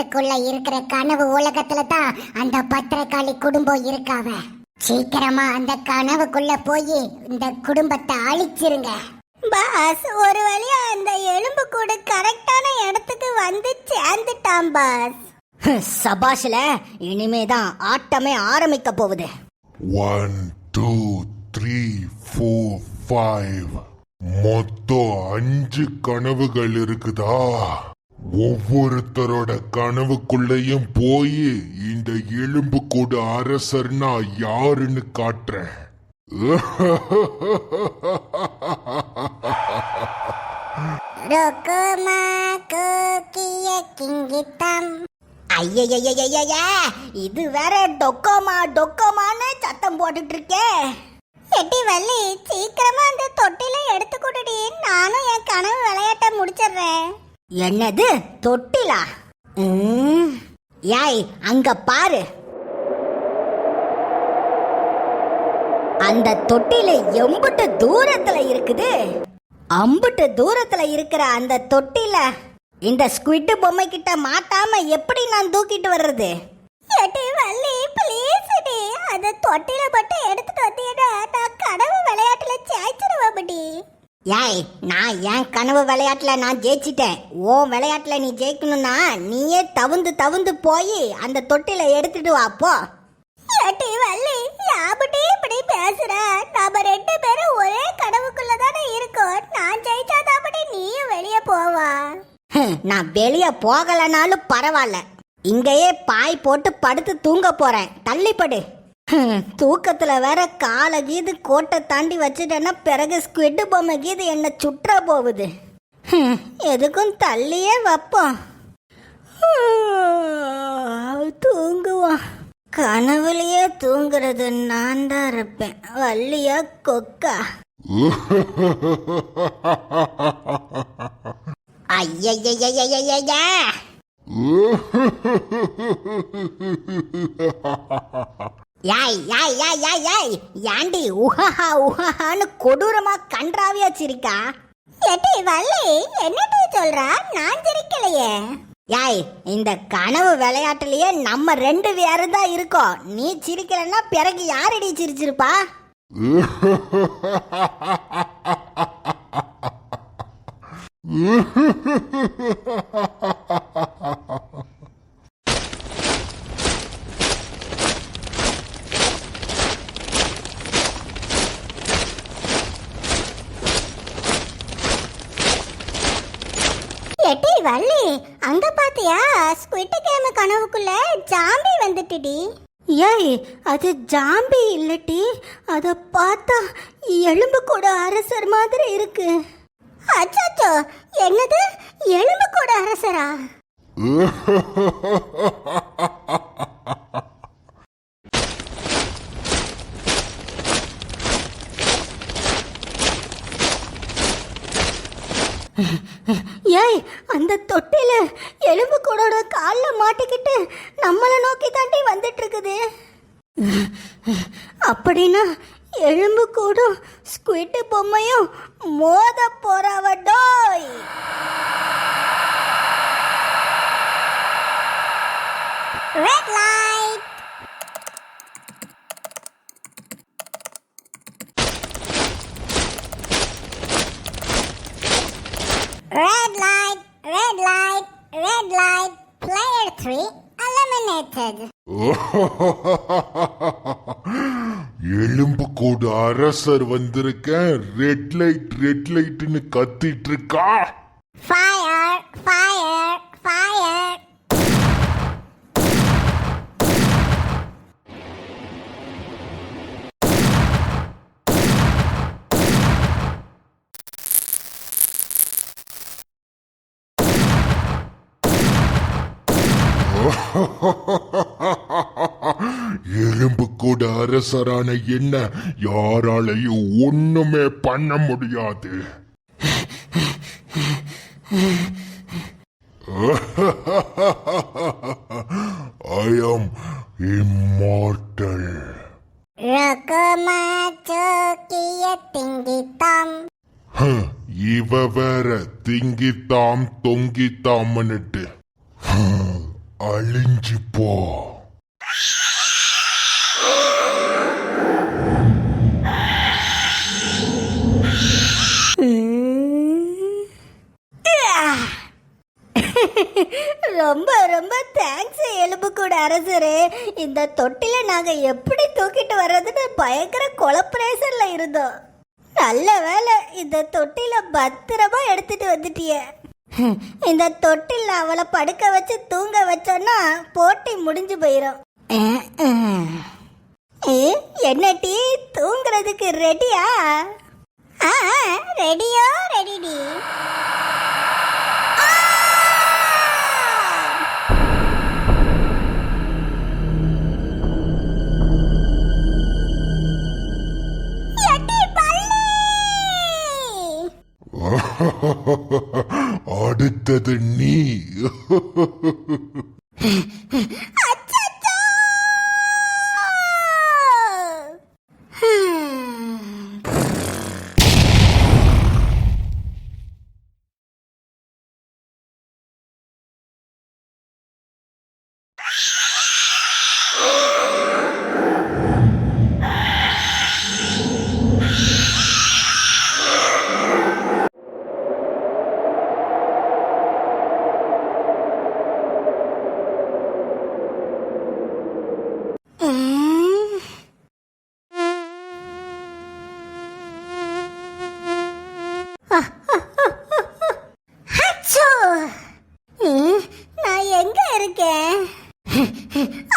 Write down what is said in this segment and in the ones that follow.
புறத்துக்குள்ள இருக்கிற கனவு உலகத்துல தான் அந்த பத்திரக்காளி குடும்பம் இருக்காவ சீக்கிரமா அந்த கனவுக்குள்ள போய் இந்த குடும்பத்தை அழிச்சிருங்க. பாஸ் ஒரு வழியா அந்த எலும்பு கூடு கரெக்டான இடத்துக்கு வந்து சேர்ந்துட்டான் பாஸ். சபாஷ்ல இனிமேதான் ஆட்டமே ஆரம்பிக்க போகுது. One two three four five மொத்தம் அஞ்சு கனவுகள் இருக்குதா? ஒவ்வொருத்தரோட கனவுக்குள்ளேயும் போய் இந்த எலும்பு கூடு அரசர்னா யாருன்னு காட்டுறேன் ஐயய்யய்யய்ய இது வேற டொக்கோமா டொக்கோமான்னு சத்தம் போட்டுட்டு இருக்கே எட்டி வள்ளி சீக்கிரமா அந்த தொட்டில எடுத்து கொடுடி. நானும் என் கனவு விளையாட்ட முடிச்சிடுறேன். என்னது? தொட்டிலா? யாய் அங்க பாரு. அந்த தொட்டில எம்புட்டு தூரத்துல இருக்குது. அம்புட்டு தூரத்துல இருக்கிற அந்த தொட்டில இந்த ஸ்குவிட் பொம்மை கிட்ட மாட்டாம எப்படி நான் தூக்கிட்டு வர்றது? எட்டி வள்ளி ப்ளீஸ் டி அந்த தொட்டில மட்டும் எடுத்துட்டு வந்தீங்கன்னா நான் கனவு விளையாட்டுல ஜெயிச்சிருவேன்டி யாய் நான் என் கனவு விளையாட்டுல நான் ஜெயிச்சிட்டேன். ஓ விளையாட்டுல நீ ஜெயிக்கணும்னா நீயே தவுந்து தவுந்து போய் அந்த தொட்டில எடுத்துட்டு வா போ. எட்டி வள்ளி யாபட்டி இப்படி பேசுற? நாம ரெண்டு பேரும் ஒரே கனவுக்குள்ள தானே இருக்கோம். நான் ஜெயிச்சா தாபடி நீயும் வெளியே போவா? நான் வெளியே போகலனாலும் பரவாயில்ல. இங்கேயே பாய் போட்டு படுத்து தூங்க போறேன். தள்ளிப்படு. தூக்கத்துல வேற காலை கீது கோட்டை தாண்டி வச்சுட்டேன்னா பிறகு ஸ்குவிட் பொம்மை கீது என்னை சுற்ற போகுது. எதுக்கும் தள்ளியே வைப்போம். தூங்குவோம் கனவுலயே தூங்குறது நான் தான் இருப்பேன். வள்ளியா கொக்கா. ஐயய்யய்யய்யய்யய்ய யாய் யாய் யாய் யாய் யாய். யாண்டி உஹஹா உஹஹான்னு கொடூரமா கன்றாவியா சிரிக்கா? எட்டி வள்ளி என்னடி சொல்றா? நான் சிரிக்கலையே. யாய் இந்த கனவு விளையாட்டுலயே நம்ம ரெண்டு பேரும் தான் இருக்கோம். நீ சிரிக்கலன்னா பிறகு யாரடி சிரிச்சிருப்பா? எட்டி வள்ளி அங்க பாத்தியா ஸ்குவிட் கேம் கனவுக்குள்ள ஜாம்பி வந்துட்டுடி ஏய் அது ஜாம்பி இல்லட்டி அத பார்த்தா எலும்பு கூட அரசர் மாதிரி இருக்கு. அச்சோ என்னது? எலும்பு கூட அரசரா? ஏய் அந்த தொட்டில எலும்பு கூடோட கால்ல மாட்டிக்கிட்டு நம்மளை நோக்கி தாண்டி வந்துட்டு இருக்குது. அப்படின்னா எலும்பு கூடும் ஸ்குவிட் பொம்மையும் மோத போறவடோய் red light red light red light red light player 3 eliminated எலும்பு கூடு அரசர் வந்திருக்கேன் ரெட் லைட் ரெட் லைட்னு கத்திட்டு இருக்கா? ஃபயர் ஃபயர் ஃபயர் எலும்பு கூட அரசரான என்ன? யாராலையும் ஒண்ணுமே பண்ண முடியாது. ஐ am இம்மார்டல் இவ வேற திங்கித்தாம் தொங்கித்தாம்னுட்டு. அழிஞ்சு போ. ரொம்ப ரொம்ப தேங்க்ஸ் எலும்பு கூட அரசரே. இந்த தொட்டில நாங்க எப்படி தூக்கிட்டு வர்றதுன்னு பயங்கர கொலப்ரேஷன்ல இருந்தோம். நல்ல வேலை இந்த தொட்டில பத்திரமா எடுத்துட்டு வந்துட்டியே. இந்த தொட்டில் அவளை படுக்க வச்சு தூங்க வச்சோன்னா போட்டி முடிஞ்சு போயிடும் என்ன டீ? தூங்குறதுக்கு ரெடியா ஆ ரெடியோ ரெடிடி அடுத்தது நீ. அச்சோ ம், நான் எங்க இருக்கேன்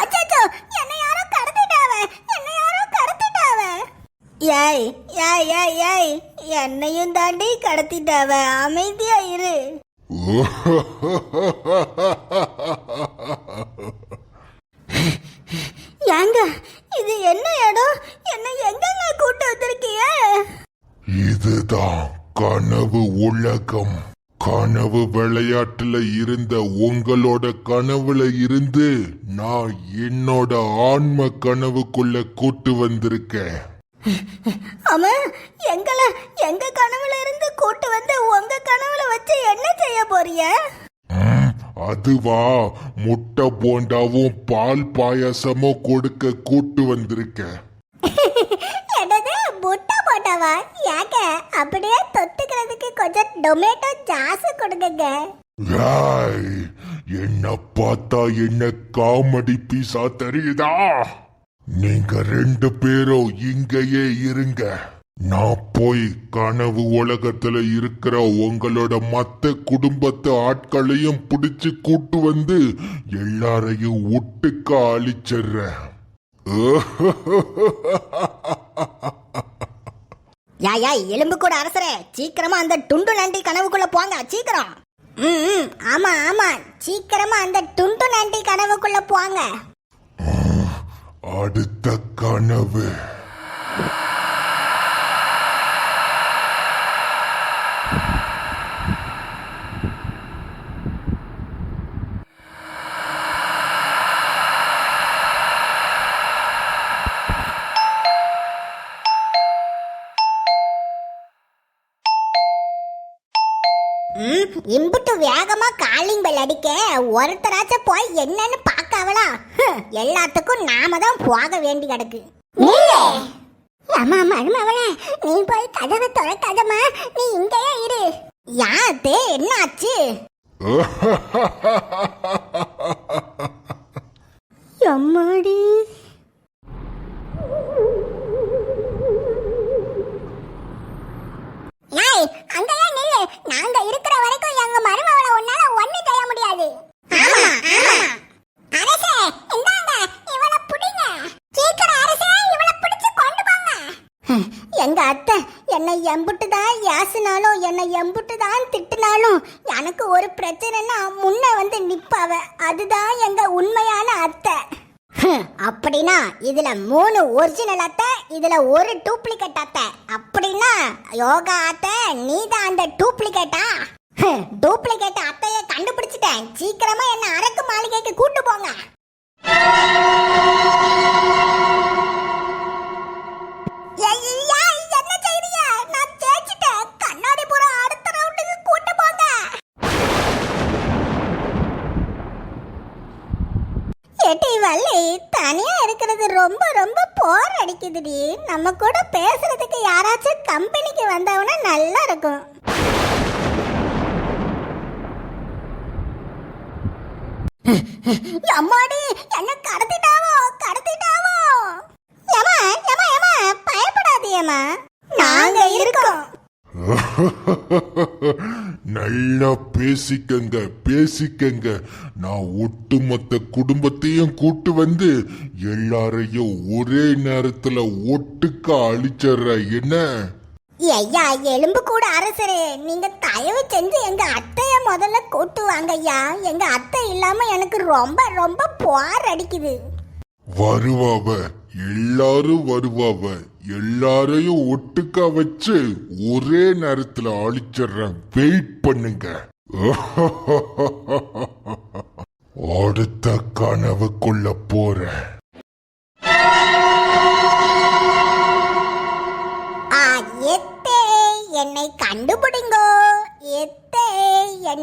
அச்சோ என்ன யாரோ கடத்திட்டாவ என்ன யாரோ கடத்திட்டாவ ஏய் ஏய் ஏய் ஏய் என்னையும் தாண்டி கடத்திட்டாவ அமைதியா இரு ஏங்க இது என்ன இடம்? என்ன எங்கங்க கூட்டு வந்திருக்கீங்க? இதுதான் கனவு உலகம். கனவு விளையாட்டுல இருந்த உங்களோட கனவுல இருந்து நான் என்னோட ஆன்ம கனவுக்குள்ள கூட்டு வந்திருக்கேன். அம்மா எங்கள எங்க கனவுல இருந்து கூட்டு வந்து உங்க கனவுல வச்சு என்ன செய்ய போறீங்க? அதுவா முட்டை போண்டாவும் பால் பாயாசமும் கொடுக்க கூட்டு வந்திருக்கேன் என்னது முட்டை போட்டவா ஏங்க அப்படியே தொட்டுக்கிறதுக்கு கொஞ்சம் டொமேட்டோ ஜாஸ் கொடுங்க என்ன பார்த்தா என்ன காமெடி பீஸா தெரியுதா? நீங்க ரெண்டு பேரும் இங்கேயே இருங்க. நான் போய் கனவு உலகத்துல இருக்கிற உங்களோட மத்த குடும்பத்து ஆட்களையும் பிடிச்சு கூட்டு வந்து எல்லாரையும் ஒட்டுக்கா அழிச்சிடுறேன். யா யா எலும்பு கூட அரசரே. சீக்கிரமா அந்த டுண்டு நண்டி கனவுக்குள்ள போங்க சீக்கிரம். ம் ஆமா ஆமா. சீக்கிரமா அந்த டுண்டு நண்டி கனவுக்குள்ள போங்க. அடுத்த கனவு ம், இம்புட்டு வேகமா காலிங் பெல் அடிக்க ஒருத்தராச்சும் போய் என்னன்னு பார்க்காவளா? எல்லாத்துக்கும் நாம தான் போக வேண்டி கிடக்கு. அம்மா மருமவளே நீ போய் கதவை திறக்காதம்மா. நீ இங்கேயே இரு. யாத்தே என்ன ஆச்சு அம்மாடி நாங்க இருக்கிற வரைக்கும் எங்க மருமவள உன்னால ஒண்ணு செய்ய முடியாது. அரசே இந்தாங்க இவள புடிங்க. சீக்கிரம் அரசே இவள பிடிச்சு கொண்டு போங்க. எங்க அத்தை என்னை எம்புட்டு தான் ஏசுனாலும் என்னை எம்புட்டு தான் திட்டுனாலும் எனக்கு ஒரு பிரச்சனைனா முன்ன வந்து நிப்பாவ. அதுதான் எங்க உண்மையான அத்தை. அப்படின்னா இதுல மூணு ஒரிஜினல் அத்தை இதுல ஒரு டூப்ளிகேட் அத்தை. அப்படின்னா யோகா அத்தை நீ தான் அந்த டூப்ளிகேட்டா டூப்ளிகேட் கம்பெனிக்கு வந்தவனா நல்லா இருக்கும். அம்மாடி என்ன கடத்திட்டாவோ கடத்திட்டாவோ? ஏமா ஏமா ஏமா பயப்படாதீயம்மா நாங்க இருக்கோம். நல்லா பேசிக்கங்க பேசிக்கங்க. நான் ஒட்டுமொத்த குடும்பத்தையும் கூட்டு வந்து எல்லாரையும் ஒரே நேரத்துல ஒட்டுக்க அழிச்சிடுறேன் என்ன? ஐயா எலும்பு கூட அரசரே. நீங்க தயவு செஞ்சு எங்க அத்தைய முதல்ல கூட்டு வாங்க ஐயா எங்க அத்தை இல்லாம எனக்கு ரொம்ப ரொம்ப புவார் அடிக்குது. வருவாவ எல்லாரும் வருவாவ எல்லாரையும் ஒட்டுக்கா வச்சு ஒரே நேரத்துல அழிச்சிடுறேன். வெயிட் பண்ணுங்க. அடுத்த கனவுக்குள்ள போறேன்.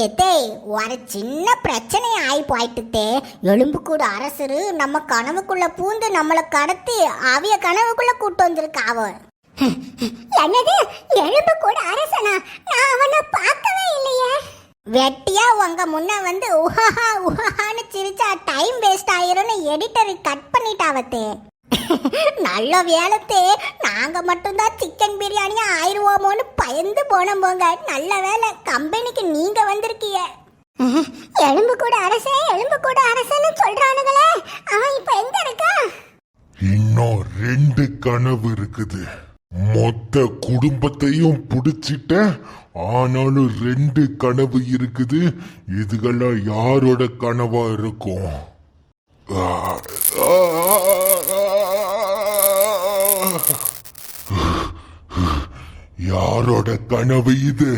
எதே ஒரு சின்ன பிரச்சனை ஆகி போயிட்டுத்தே. எலும்புக்கூட அரசரு நம்ம கனவுக்குள்ள பூந்து நம்மளை கடத்தி அவிய கனவுக்குள்ள கூட்டு வந்திருக்காவோ என்னது? எலும்பு கூட அரசனா? நான் அவனை பார்க்கவே இல்லையே. வெட்டியா உங்க முன்ன வந்து உஹா உஹான்னு சிரிச்சா டைம் வேஸ்ட் ஆயிரும்னு எடிட்டர் கட் பண்ணிட்டாவத்தே நல்ல வேலத்தே. நாங்க மட்டும்தான் சிக்கன் பிரியாணியா ஆயிரும் போனோம் போங்க. நல்ல வேலை கம்பெனிக்கு நீங்க வந்திருக்கீங்க. எலும்பு கூட அரசே எலும்பு கூட அரசன்னு சொல்றானுங்களே. அவன் இப்ப எங்க இருக்கா? இன்னும் ரெண்டு கனவு இருக்குது. மொத்த குடும்பத்தையும் பிடிச்சிட்ட ஆனாலும் ரெண்டு கனவு இருக்குது. இதுகெல்லாம் யாரோட கனவா இருக்கும்? யாரோட கனவு இது?